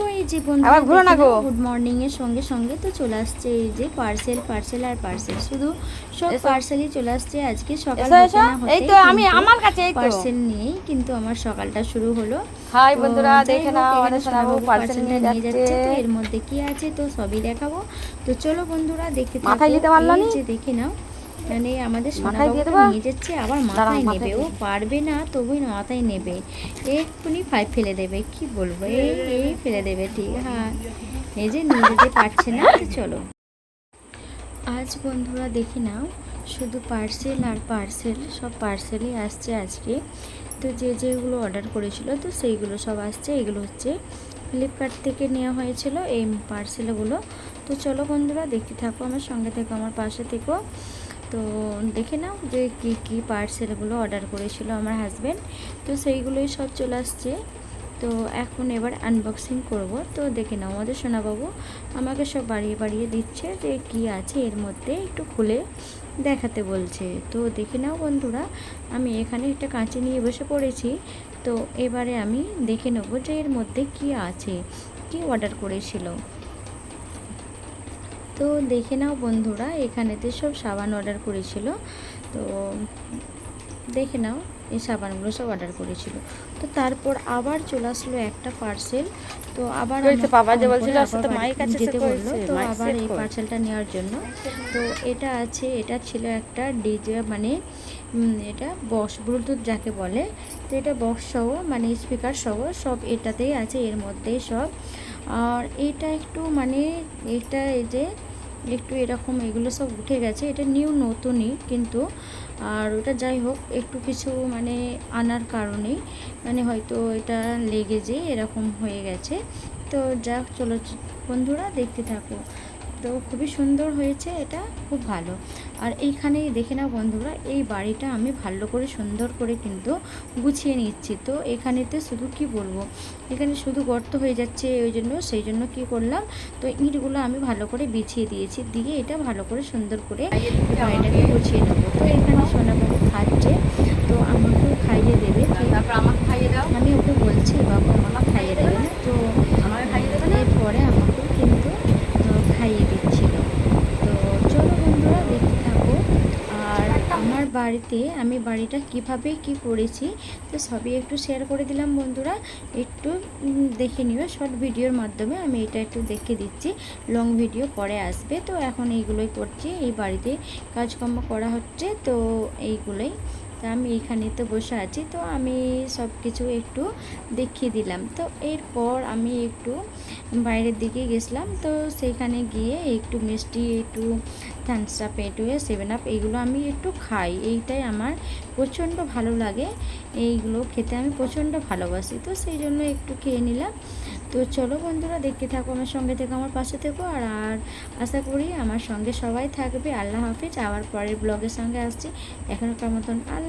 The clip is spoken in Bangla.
তো এই যে বন্ধু আবার ঘুরো না গো। গুড মর্নিং এর সঙ্গে সঙ্গে তো চলে আসছে এই যে পার্সেল পার্সেল আর পার্সেল শুধু সব পার্সেলই চলে আসছে। আজকে সকাল এই তো আমি আমার কাছে এই পার্সেল নিয়েই কিন্তু আমার সকালটা শুরু হলো। হাই বন্ধুরা দেখে নাও আমাদের সোনাবাবু পার্সেল নিয়ে যাচ্ছে। তো এর মধ্যে কি আছে তো সবই দেখাবো। তো চলো বন্ধুরা দেখতে থাকো। মাথায় দিতে পারল এই যে দেখে নাও। মানে আমাদের নিয়ে যাচ্ছে আবার মাথায় মাথায় নেবে। ও পারবে না তবুই মাথায় নেবে। এক্ষুনি ফাইভ ফেলে দেবে কি বলব? এই এই ফেলে দেবে ঠিক হ্যাঁ এই যে নিয়ে যেতে পারছে না চলো। আজ বন্ধুরা দেখে নাও শুধু পার্সেল আর পার্সেল সব পার্সেলই আসছে আজকে। তো যে যেগুলো অর্ডার করেছিল তো সেইগুলো সব আসছে। এগুলো হচ্ছে ফ্লিপকার্ট থেকে নেওয়া হয়েছিল এই পার্সেলগুলো তো চলো বন্ধুরা দেখতে থাকো আমার সঙ্গে থেকো আমার পাশে থেকো তো দেখে নাও যে কী কী পার্সেলগুলো অর্ডার করেছিল আমার হাজব্যান্ড তো সেইগুলোই সব চলে আসছে। তো এখন এবার আনবক্সিং করব। তো দেখে নাও আমাদের সোনাবাবু আমাকে সব বাড়িয়ে বাড়িয়ে দিচ্ছে যে কি আছে এর মধ্যে একটু খুলে দেখাতে বলছে। তো দেখে নাও বন্ধুরা, আমি এখানে একটা কাঁচি নিয়ে বসে পড়েছি। তো এবারে আমি দেখে নেব যে এর মধ্যে কি আছে, কি অর্ডার করেছিল। তো দেখে নাও বন্ধুরা এখানেতে সব সাবান অর্ডার করেছিল। তো দেখে নাও এই সাবানগুলো সব অর্ডার করেছিল। তো তারপর আবার চলে আসলো একটা পার্সেল তো আবার যেতে বলল তো আবার এই পার্সেলটা নেওয়ার জন্য। তো এটা আছে এটা ছিল একটা ডিজে মানে এটা বক্স ব্লুটুথ যাকে বলে। তো এটা বক্স সহ মানে স্পিকার সহ সব এটাতেই আছে এর মধ্যেই সব। আর এটা একটু মানে এটা এই যে একটু এরকম এগুলো সব উঠে গেছে। এটা নিউ নতুনই কিন্তু, আর ওটা যাই হোক, একটু কিছু মানে আনার কারণেই মানে হয়তো এটা লেগে যেয়ে এরকম হয়ে গেছে। তো যাক, চলো বন্ধুরা, দেখতে থাকো। তো খুবই সুন্দর হয়েছে, এটা খুব ভালো। আর এইখানেই দেখে নাও বন্ধুরা, এই বাড়িটা আমি ভালো করে সুন্দর করে কিন্তু গুছিয়ে নিচ্ছি। তো এখানেতে শুধু কি বলব, এখানে শুধু গর্ত হয়ে যাচ্ছে ওই জন্য, সেই জন্য কি করলাম, তো ইঁটগুলো আমি ভালো করে বিছিয়ে দিয়েছি, দিয়ে এটা ভালো করে সুন্দর করে বাড়িটাকে গুছিয়ে নেব। তো এখানে সোনাবাবু খাচ্ছে, তো আমাকেও খাইয়ে দেবে তো তারপর আমাকে খাইয়ে দাও আমি ওকে বলছি বাবা আমাকে খাইয়ে দেবে না তো আমাকে খাইয়ে দেবে না? এরপরে আমাকেও কিন্তু আহ, খাইয়ে দিচ্ছিল তো চলো বন্ধুরা দেখতে থাকো আর আমার বাড়িতে, আমি বাড়িটা কীভাবে কি করেছি, তো সবই একটু শেয়ার করে দিলাম বন্ধুরা। একটু দেখে নিও শর্ট ভিডিওর মাধ্যমে আমি এটা একটু দেখে দিচ্ছি। লং ভিডিও পরে আসবে, তো এখন এইগুলোই করছি। এই বাড়িতে কাজকর্ম করা হচ্ছে, তো এইগুলোই। তো আমি এইখানে তো বসে আছি, তো আমি সব কিছু একটু দেখিয়ে দিলাম। তো এরপর আমি একটু বাইরের দিকে গেছিলাম, তো সেইখানে গিয়ে একটু মিষ্টি, একটু থামস আপ এটুয়ে সেভেন আপ এইগুলো আমি একটু খাই এইটাই আমার প্রচণ্ড ভালো লাগে এইগুলো খেতে আমি প্রচণ্ড ভালোবাসি তো সেই জন্য একটু খেয়ে নিলাম তো চলো বন্ধুরা দেখতে থাকো আমার সঙ্গে থেকে আমার পাশে থেকো আর আর আশা করি আমার সঙ্গে সবাই থাকবে আল্লাহ হাফিজ আবার পরের ব্লগের সঙ্গে আসছি এখনকার মতন আল্লাহ